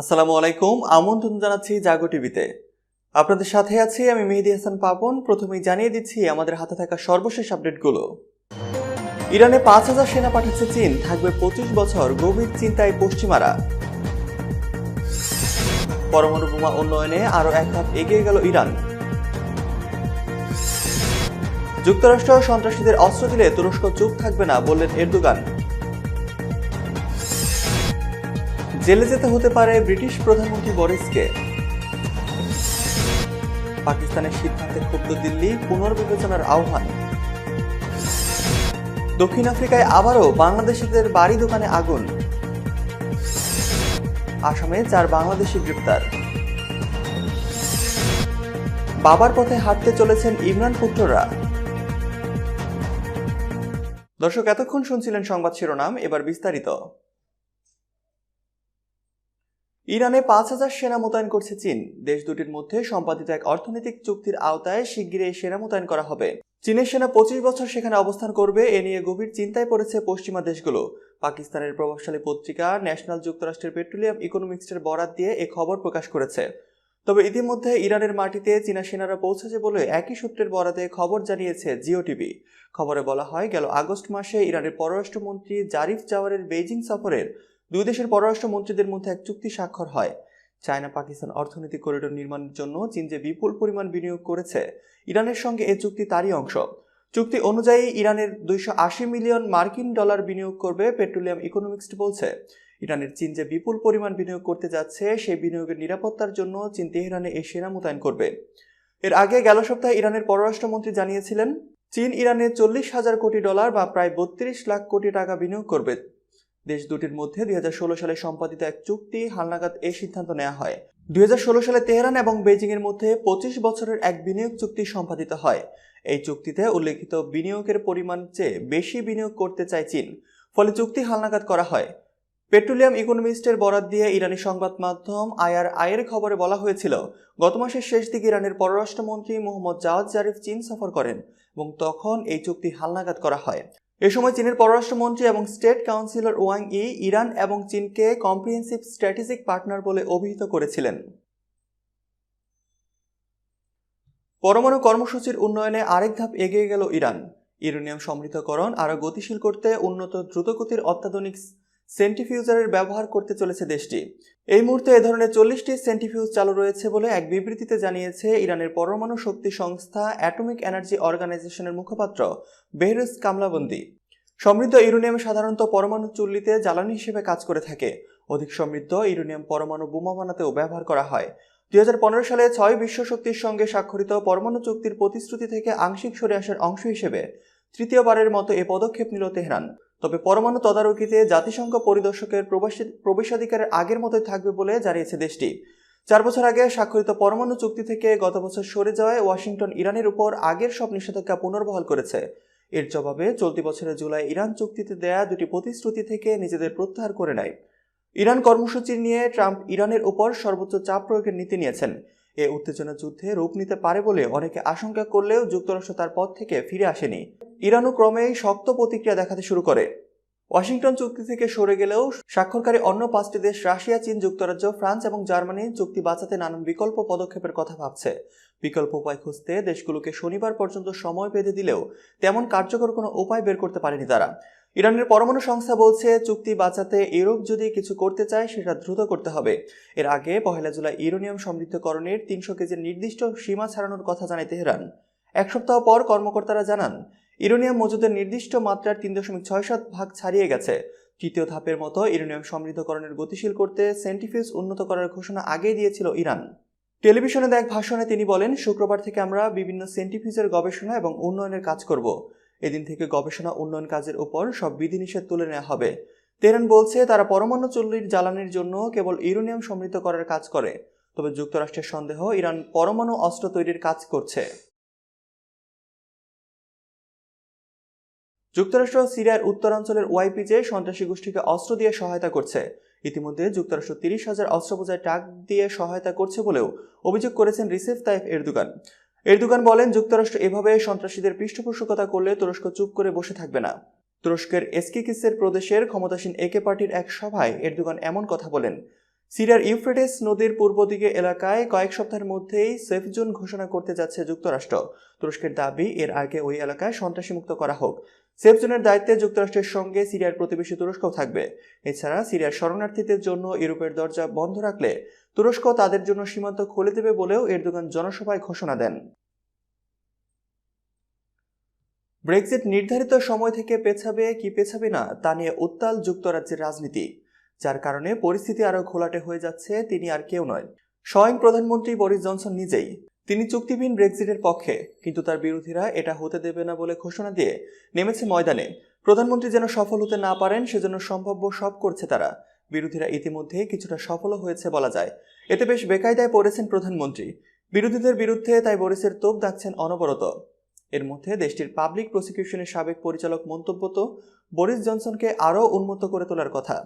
আসসালামু আলাইকুম, আমন্ত্রণ জানাচ্ছি জাগো টিভিতে। আপনাদের সাথে আছি আমি মেহেদি হাসান পাপন। প্রথমেই জানিয়ে দিচ্ছি আমাদের হাতে থাকা সর্বশেষ আপডেটগুলো। ইরানে পাঁচ হাজার সেনা পাঠাচ্ছে চীন, থাকবে পঁচিশ বছর গভীর চিন্তায় পশ্চিমারা। পরমাণু বোমা উন্নয়নে আরও এক ধাপ এগিয়ে গেল ইরান। যুক্তরাষ্ট্র সন্ত্রাসীদের অস্ত্র দিলে তুরস্ক চুপ থাকবে না বললেন এরদোগান। জেলে যেতে হতে পারে ব্রিটিশ প্রধানমন্ত্রী বরিসকে। পাকিস্তানের সিদ্ধান্তে ক্ষুব্ধ দিল্লি পুনর্বিবেচনার আহ্বান। দক্ষিণ আফ্রিকায় আবারও বাংলাদেশিদের বাড়ি দোকানে আগুন। আসামে চার বাংলাদেশি গ্রেপ্তার। বাবার পথে হাঁটতে চলেছেন ইমরান পুত্ররা। দর্শক, এতক্ষণ শুনছিলেন সংবাদ শিরোনাম, এবার বিস্তারিত। ইরানে পাঁচ হাজার সেনা মোতায়েন করছে চীন। দেশ দুটির মধ্যে সম্পাদিত এক অর্থনৈতিক চুক্তির আওতায় শিগগিরই সেনা মোতায়েন করা হবে। চীনের সেনা পঁচিশ বছর সেখানে অবস্থান করবে, এ নিয়ে গভীর চিন্তায় পড়েছে পশ্চিমা দেশগুলো। পাকিস্তানের প্রভাবশালী পত্রিকা ন্যাশনাল যুক্তরাষ্ট্রের পেট্রোলিয়াম ইকোনমিক্সের বরাত দিয়ে এ খবর প্রকাশ করেছে। তবে ইতিমধ্যে ইরানের মাটিতে চীনা সেনারা পৌঁছেছে বলে একই সূত্রের বরাতে খবর জানিয়েছে জিও টিভি খবরে বলা হয়, গেল আগস্ট মাসে ইরানের পররাষ্ট্রমন্ত্রী জারিফ জাওয়ারের বেইজিং সফরের দুই দেশের পররাষ্ট্র মন্ত্রীদের মধ্যে এক চুক্তি স্বাক্ষর হয়। চায়না পাকিস্তান অর্থনৈতিক করিডোর নির্মাণের জন্য চীন যে বিপুল পরিমাণ বিনিয়োগ করেছে, ইরানের সঙ্গে এ চুক্তি তারই অংশ। চুক্তি অনুযায়ী ইরানের দুইশো আশি মিলিয়ন মার্কিন ডলার বিনিয়োগ করবে পেট্রোলিয়াম ইকোনমিক্স বলছে। ইরানের চীন যে বিপুল পরিমাণ বিনিয়োগ করতে যাচ্ছে, সেই বিনিয়োগের নিরাপত্তার জন্য চীন তেহরানে এই সেনা মোতায়েন করবে। এর আগে গেল সপ্তাহে ইরানের পররাষ্ট্রমন্ত্রী জানিয়েছিলেন, চীন ইরানে চল্লিশ হাজার কোটি ডলার বা প্রায় বত্রিশ লাখ কোটি টাকা বিনিয়োগ করবে। দেশ দুটির মধ্যে দুই হাজার ষোলো সালে সম্পাদিত এক চুক্তি হালনাগাদ এই সিদ্ধান্ত নেওয়া হয়। দুই হাজার ষোলো সালে তেহরান এবং বেজিং এর মধ্যে পঁচিশ বছরের এক বিনিয়োগ চুক্তি সম্পাদিত হয়। এই চুক্তিতে উল্লেখিত বিনিয়োগের পরিমাণ চেয়ে বেশি বিনিয়োগ করতে চায় চীন, ফলে চুক্তি হালনাগাদ করা হয়। পেট্রোলিয়াম ইকোনমিস্টের বরাত দিয়ে ইরানি সংবাদ মাধ্যম আয়ার আয়ের খবরে বলা হয়েছিল, গত মাসের শেষ দিকে ইরানের পররাষ্ট্রমন্ত্রী মোহাম্মদ জাওয়াদ জারিফ চীন সফর করেন এবং তখন এই চুক্তি হালনাগাদ করা হয়। এ সময় চীনের পররাষ্ট্রমন্ত্রী এবং state councillor Wang Yi, Iran এবং চীনকে কম্প্রিহেন্সিভ স্ট্র্যাটেজিক পার্টনার বলে অভিহিত করেছিলেন। পরমাণু কর্মসূচির উন্নয়নে আরেক ধাপ এগিয়ে গেল ইরান। ইউরেনিয়াম সমৃদ্ধকরণ আরও গতিশীল করতে উন্নত দ্রুতগতির অত্যাধুনিক সেন্টিফিউজারের ব্যবহার করতে চলেছে দেশটি। এই মুহূর্তে এ ধরনের চল্লিশটি সেন্টিফিউজ চালু রয়েছে বলে এক বিবৃতিতে জানিয়েছে ইরানের পরমাণু শক্তি সংস্থা অ্যাটমিক এনার্জি অর্গানাইজেশনের মুখপাত্র বেহরুজ কামলাবন্দি। সমৃদ্ধ ইউরেনিয়াম সাধারণত পরমাণু চুল্লিতে জ্বালানি হিসেবে কাজ করে থাকে। অধিক সমৃদ্ধ ইউরেনিয়াম পরমাণু বোমা বানাতেও ব্যবহার করা হয়। দুই হাজার পনেরো সালে ছয় বিশ্ব শক্তির সঙ্গে স্বাক্ষরিত পরমাণু চুক্তির প্রতিশ্রুতি থেকে আংশিক সরে আসার অংশ হিসেবে তৃতীয়বারের মতো এ পদক্ষেপ নিল তেহরান। তবে পরমাণু তদারকিতে জাতিসংঘ পরিদর্শকের প্রবেশাধিকারের আগের মতোই থাকবে বলে জানিয়েছে দেশটি। চার বছর আগে স্বাক্ষরিত পরমাণু চুক্তি থেকে গত বছর সরে যাওয়ায় ওয়াশিংটন, ইরানের উপর আগের সব নিষেধাজ্ঞা পুনর্বহাল করেছে। এর জবাবে চলতি বছরের জুলাই ইরান চুক্তিতে দেয়া দুটি প্রতিশ্রুতি থেকে নিজেদের প্রত্যাহার করে নেয়। ইরান কর্মসূচি নিয়ে ট্রাম্প ইরানের উপর সর্বোচ্চ চাপ প্রয়োগের নীতি নিয়েছেন। এ উত্তেজনা যুদ্ধে রূপ নিতে পারে বলে অনেকে আশঙ্কা করলেও যুক্তরাষ্ট্র তার পথ থেকে ফিরে আসেনি। ইরানও ক্রমেই শক্ত প্রতিক্রিয়া দেখাতে শুরু করে। ওয়াশিংটন চুক্তি থেকে সরে গেলেও স্বাক্ষরকারী অন্য পাঁচটি দেশ, রাশিয়া, চীন যুক্তরাজ্য, ফ্রান্স এবং জার্মানি চুক্তি বাঁচাতে নানান বিকল্প পদক্ষেপের কথা ভাবছে। বিকল্প উপায় খুঁজতে দেশগুলোকে শনিবার পর্যন্ত সময় বেঁধে দিলেও তেমন কার্যকর কোনো উপায় বের করতে পারেনি তারা। ইরানের পরমাণু সংস্থা বলছে, চুক্তি বাঁচাতে ইউরোপ যদি কিছু করতে চায়, সেটা দ্রুত করতে হবে। এর আগে পহেলা জুলাই ইউরেনিয়াম সমৃদ্ধকরণের তিনশো কেজির নির্দিষ্ট সীমা ছাড়ানোর কথা জানায় তেহরান। এক সপ্তাহ পর কর্মকর্তারা জানান, ইউরেনিয়াম মজুদের নির্দিষ্ট মাত্রার তিন দশমিক ছয় সাত ভাগ ছাড়িয়ে গেছে। তৃতীয় ধাপের মতো ইউরেনিয়াম সমৃদ্ধকরণের গতিশীল করতে সেন্টিফিউজ উন্নত করার ঘোষণা আগেই দিয়েছিল ইরান। টেলিভিশনে এক ভাষণে তিনি বলেন, শুক্রবার থেকে আমরা বিভিন্ন সেন্টিফিউজের গবেষণা এবং উন্নয়নের কাজ করব। এদিন থেকে গবেষণা উন্নয়ন কাজের উপর সব বিধিনিষেধ তুলে নেওয়া হবে। তেহরান বলছে, তারা পরমাণু চুল্লির জ্বালানির জন্য কেবল ইউরেনিয়াম সমৃদ্ধ করার কাজ করে। তবে যুক্তরাষ্ট্রের সন্দেহ, ইরান পরমাণু অস্ত্র তৈরির কাজ করছে। যুক্তরাষ্ট্র সিরিয়ার উত্তরাঞ্চলের ওয়াইপিজে সন্ত্রাসী গোষ্ঠীকে অস্ত্র দিয়ে সহায়তা করছে। ইতিমধ্যে যুক্তরাষ্ট্র তিরিশ হাজার অস্ত্র বোঝায় ট্রাক দিয়ে সহায়তা করছে বলেও অভিযোগ করেছেন রিসেফ তাইফ এরদোগান। এরদোগান বলেন, যুক্তরাষ্ট্র এভাবে সন্ত্রাসীদের পৃষ্ঠপোষকতা করলে তুরস্ক চুপ করে বসে থাকবে না। তুরস্কের এসকিকিসের প্রদেশের ক্ষমতাসীন একে পার্টির এক সভায় এরদোগান এমন কথা বলেন, সিরিয়ার ইউফ্রেটিস নদীর পূর্ব দিকে এলাকায় কয়েক সপ্তাহের মধ্যেই সেফ জোন ঘোষণা করতে যাচ্ছে যুক্তরাষ্ট্র। তুরস্কের দাবি, এর আগে ওই এলাকায় সন্ত্রাসী মুক্ত করা হোক। সেফ জোনের দায়িত্বে যুক্তরাষ্ট্রের সঙ্গে সিরিয়ার প্রতিবেশী তুরস্কও থাকবে। এছাড়া সিরিয়ার শরণার্থীদের জন্য ইউরোপের দরজা বন্ধ রাখলে তুরস্ক তাদের জন্য সীমান্ত খুলে দেবে বলেও এরদোগান জনসভায় ঘোষণা দেন। ব্রেক্সিট নির্ধারিত সময় থেকে পেছাবে কি পেছাবে না, তা নিয়ে উত্তাল যুক্তরাজ্যের রাজনীতি। যার কারণে পরিস্থিতি আরও ঘোলাটে হয়ে যাচ্ছে তিনি আর কেউ নয়। স্বয়ং প্রধানমন্ত্রী বরিস জনসন নিজেই। তিনি চুক্তিবিহীন ব্রেক্সিটের পক্ষে, কিন্তু তার বিরোধীরা এটা হতে দেবে না বলে ঘোষণা দিয়ে নেমেছে ময়দানে। প্রধানমন্ত্রী যেন সফল হতে না পারেন, সেজন্য সম্ভাব্য সব করছে তারা। বিরোধীরা ইতিমধ্যে কিছুটা সফলও হয়েছে বলা যায়। এতে বেশ বেকায়দায় পড়েছেন প্রধানমন্ত্রী। বিরোধীদের বিরুদ্ধে তাই বরিসের তোপ ডাকছেন অনবরত। এর মধ্যে দেশটির পাবলিক প্রসিকিউশনের সাবেক পরিচালক মন্তব্য তো বরিস জনসনকে আরও উন্মুক্ত করে তোলার কথা।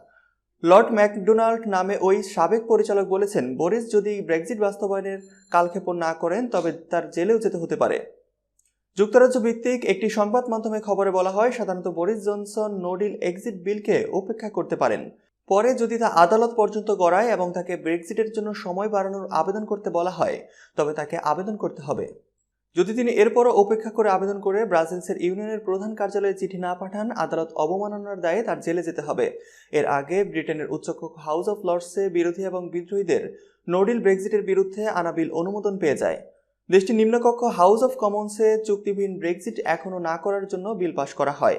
লর্ড ম্যাকডোনাল্ড নামে ওই সাবেক পরিচালক বলেছেন, বরিস যদি ব্রেক্সিট বাস্তবায়নের কালক্ষেপণ না করেন, তবে তার জেলেও যেতে হতে পারে। যুক্তরাজ্য ভিত্তিক একটি সংবাদ মাধ্যমে খবরে বলা হয়, সাধারণত Boris Johnson no deal exit বিলকে উপেক্ষা করতে পারেন। পরে যদি তা আদালত পর্যন্ত গড়ায় এবং তাকে ব্রেক্সিটের জন্য সময় বাড়ানোর আবেদন করতে বলা হয়, তবে তাকে আবেদন করতে হবে। যদি তিনি এরপরও উপেক্ষা করে আবেদন করে ব্রাজিলসের ইউনিয়নের প্রধান কার্যালয়ে চিঠি না পাঠান, আদালত অবমাননার দায়ে তার জেলে যেতে হবে। এর আগে ব্রিটেনের উচ্চকক্ষ হাউস অফ লর্ডসে বিরোধী এবং বিদ্রোহীদের নোডিল ব্রেক্সিটের বিরুদ্ধে আনা বিল অনুমোদন পেয়ে যায়। দেশটির নিম্নকক্ষ হাউস অফ কমন্সে চুক্তিবিহীন ব্রেক্সিট এখনও না করার জন্য বিল পাশ করা হয়।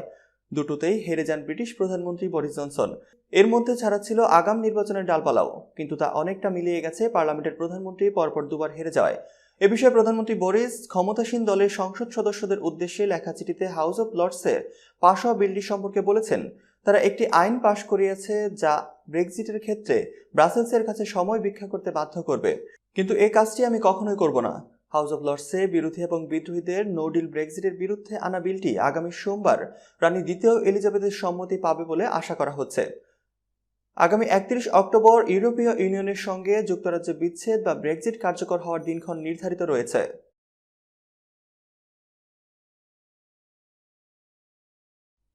দুটোতেই হেরে যান ব্রিটিশ প্রধানমন্ত্রী বরিস জনসন। এর মধ্যে ছাড়া ছিল আগাম নির্বাচনের ডালপালাও, কিন্তু তা অনেকটা মিলিয়ে গেছে পার্লামেন্টের প্রধানমন্ত্রী পরপর দুবার হেরে যাওয়ায়। এ বিষয়ে প্রধানমন্ত্রী বরিস ক্ষমতাসীন দলের সংসদ সদস্যদের উদ্দেশ্যে লেখা চিঠিতে হাউস অব লর্ডসের পাশ বিলটি সম্পর্কে বলেছেন, তারা একটি আইন পাশ করিয়েছে যা ব্রেক্সিটের ক্ষেত্রে ব্রাসেলসের কাছে সময় ভিক্ষা করতে বাধ্য করবে। কিন্তু এ কাজটি আমি কখনোই করব না। হাউস অব লর্ডসে বিরোধী এবং বিদ্রোহীদের নো ডিল ব্রেক্সিটের বিরুদ্ধে আনা বিলটি আগামী সোমবার রানী দ্বিতীয় এলিজাবেথের সম্মতি পাবে বলে আশা করা হচ্ছে। আগামী একত্রিশ অক্টোবর ইউরোপীয় ইউনিয়নের সঙ্গে যুক্তরাজ্য বিচ্ছেদ বা ব্রেক্সিট কার্যকর হওয়ার দিনক্ষণ নির্ধারিত রয়েছে।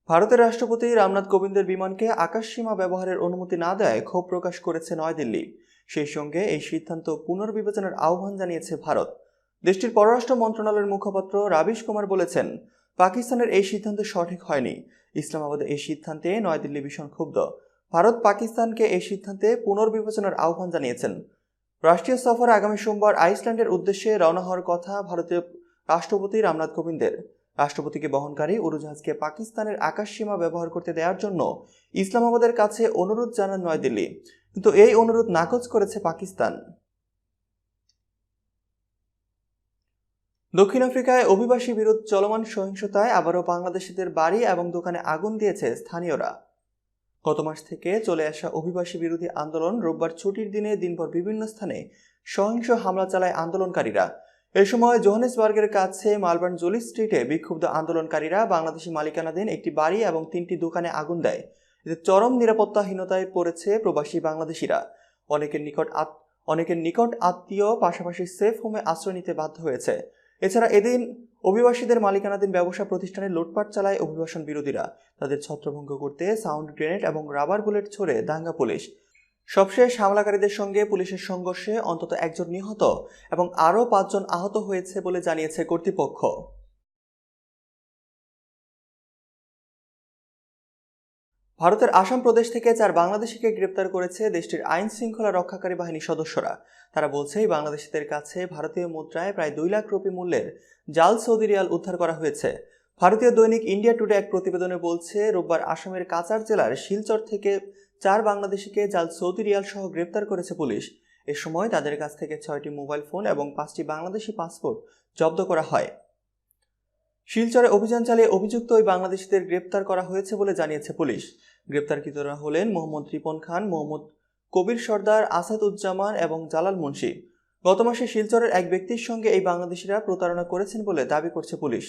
ভারতের রাষ্ট্রপতি রামনাথ কোবিন্দের বিমানকে আকাশসীমা ব্যবহারের অনুমতি না দেয় ক্ষোভ প্রকাশ করেছে নয়াদিল্লি। সেই সঙ্গে এই সিদ্ধান্ত পুনর্বিবেচনার আহ্বান জানিয়েছে ভারত। দেশটির পররাষ্ট্র মন্ত্রণালয়ের মুখপাত্র রাবিশ কুমার বলেছেন, পাকিস্তানের এই সিদ্ধান্ত সঠিক হয়নি। ইসলামাবাদের এই সিদ্ধান্তে নয়াদিল্লি ভীষণ ক্ষুব্ধ। ভারত পাকিস্তানকে এই সিদ্ধান্তে পুনর্বিবেচনার আহ্বান জানিয়েছেন। রাষ্ট্রীয় সফর আগামী সোমবার আইসল্যান্ডের উদ্দেশ্যে রওনা হওয়ার কথা ভারতীয় রাষ্ট্রপতি রামনাথ কোবিন্দের। রাষ্ট্রপতিকে বহনকারী উড়োজাহাজকে পাকিস্তানের আকাশসীমা ব্যবহার করতে দেওয়ার জন্য ইসলামাবাদের কাছে অনুরোধ জানান নয়াদিল্লি। কিন্তু এই অনুরোধ নাকচ করেছে পাকিস্তান। দক্ষিণ আফ্রিকায় অভিবাসী বিরোধ চলমান সহিংসতায় আবারও বাংলাদেশিদের বাড়ি এবং দোকানে আগুন দিয়েছে স্থানীয়রা। গত মাস থেকে চলে আসা অভিবাসী বিরোধী আন্দোলন রোববার ছুটির দিনে দিনভর বিভিন্ন স্থানে সহিংস হামলা চালায় আন্দোলনকারীরা। এ সময় জোহানেসবার্গের কাছে মালবার্ন জলি স্ট্রিটে বিক্ষুব্ধ আন্দোলনকারীরা বাংলাদেশি মালিকানাধীন একটি বাড়ি এবং তিনটি দোকানে আগুন দেয়। এতে চরম নিরাপত্তাহীনতায় পড়েছে প্রবাসী বাংলাদেশিরা। অনেকের নিকট অনেকের নিকট আত্মীয়, পাশাপাশি সেফ হোমে আশ্রয় নিতে বাধ্য হয়েছে। এছাড়া এদিন অভিবাসীদের মালিকানাধীন ব্যবসা প্রতিষ্ঠানে লুটপাট চালায় অভিবাসন বিরোধীরা। তাদের ছত্রভঙ্গ করতে সাউন্ড গ্রেনেড এবং রাবার বুলেট ছড়ে দাঙ্গা পুলিশ। সবশেষ হামলাকারীদের সঙ্গে পুলিশের সংঘর্ষে অন্তত একজন নিহত এবং আরও পাঁচজন আহত হয়েছে বলে জানিয়েছে কর্তৃপক্ষ। ভারতের আসাম প্রদেশ থেকে চার বাংলাদেশিকে গ্রেপ্তার করেছে দেশটির আইন শৃঙ্খলা রক্ষাকারী বাহিনীর সদস্যরা। তারা বলছে বাংলাদেশিদের কাছে ভারতীয় মুদ্রায় প্রায় দুই লাখ রুপি মূল্যের জাল সৌদি রিয়াল উদ্ধার করা হয়েছে। ভারতীয় দৈনিক ইন্ডিয়া টুডে এক প্রতিবেদনে বলছে, রোববার আসামের কাচার জেলার শিলচর থেকে চার বাংলাদেশিকে জাল সৌদি রিয়াল সহ গ্রেপ্তার করেছে পুলিশ। এ সময় তাদের কাছ থেকে ছয়টি মোবাইল ফোন এবং পাঁচটি বাংলাদেশি পাসপোর্ট জব্দ করা হয়। শিলচরে অভিযান চালিয়ে অভিযুক্ত ওই বাংলাদেশিদের গ্রেপ্তার করা হয়েছে বলে জানিয়েছে পুলিশ। গ্রেপ্তারকৃতরা হলেন মোহাম্মদ রিপন খান, মোহাম্মদ কবির সর্দার, আসাদুজ্জামান এবং জালাল মুন্সি। গত মাসে শিলচরের এক ব্যক্তির সঙ্গে এই বাংলাদেশিরা প্রতারণা করেছেন বলে দাবি করছে পুলিশ।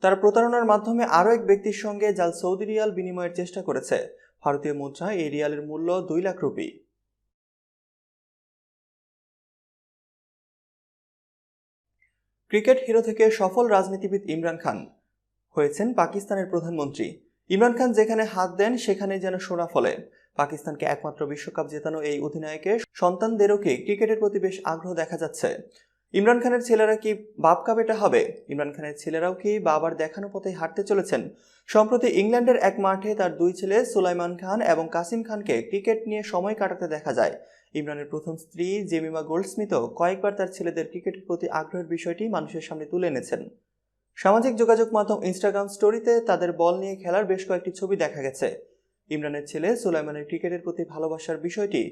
তারা প্রতারণার মাধ্যমে আরও এক ব্যক্তির সঙ্গে জাল সৌদি রিয়াল বিনিময়ের চেষ্টা করেছে। ভারতীয় মুদ্রায় এই রিয়ালের মূল্য দুই লাখ রুপি। ক্রিকেট হিরো থেকে সফল রাজনীতিবিদ ইমরান খান হয়েছেন পাকিস্তানের প্রধানমন্ত্রী। ইমরান খান যেখানে হাত দেন সেখানে যেন সোনা ফলে। পাকিস্তানকে একমাত্র বিশ্বকাপ জেতানো এই অধিনায়কের সন্তানদেরও কি ক্রিকেটের প্রতি বেশ আগ্রহ দেখা যাচ্ছে। ইমরান খানের ছেলেরা কি বাপ কাবেটা হবে? ইমরান খানের ছেলেরাও কি বাবার দেখানো পথে হাঁটতে চলেছেন? সম্প্রতি ইংল্যান্ডের এক মাঠে তার দুই ছেলে সুলাইমান খান এবং কাসিম খানকে ক্রিকেট নিয়ে সময় কাটাতে দেখা যায়। ইমরানের প্রথম স্ত্রী জেমিমা গোল্ডস্মিথও কয়েকবার তার ছেলেদের ক্রিকেটের প্রতি আগ্রহের বিষয়টি মানুষের সামনে তুলে এনেছেন। সামাজিক যোগাযোগ মাধ্যম ইনস্টাগ্রাম স্টোরিতে তাদের বল নিয়ে খেলার বেশ কয়েকটি ছবি দেখা গেছে। ইমরানের ছেলে সুলাইমানের ক্রিকেটের প্রতি ভালোবাসার বিষয়টি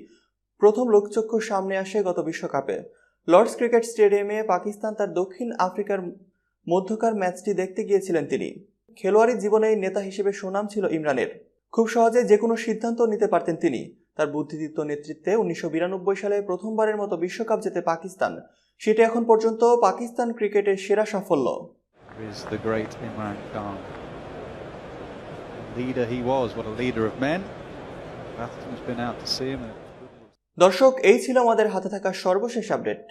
প্রথম লোকচক্ষুর সামনে আসে গত বিশ্বকাপে। লর্ডস ক্রিকেট স্টেডিয়ামে পাকিস্তান তার দক্ষিণ আফ্রিকার মধ্যকার ম্যাচটি দেখতে গিয়েছিলেন তিনি। খেলোয়াড়ি জীবনে নেতা হিসেবে সুনাম ছিল ইমরানের। খুব সহজে যে কোনো সিদ্ধান্ত নিতে পারতেন তিনি। তার বুদ্ধিদীপ্ত নেতৃত্বে উনিশশো বিরানব্বই সালে প্রথমবারের মতো বিশ্বকাপ জেতে পাকিস্তান। সেটি এখন পর্যন্ত পাকিস্তান ক্রিকেটের সেরা সাফল্য। দর্শক এই ছিল আমাদের হাতে থাকা সর্বশেষ আপডেট।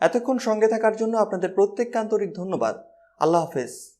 এতক্ষণ সঙ্গে থাকার জন্য আপনাদের প্রত্যেককে আন্তরিক ধন্যবাদ। আল্লাহ হাফেজ।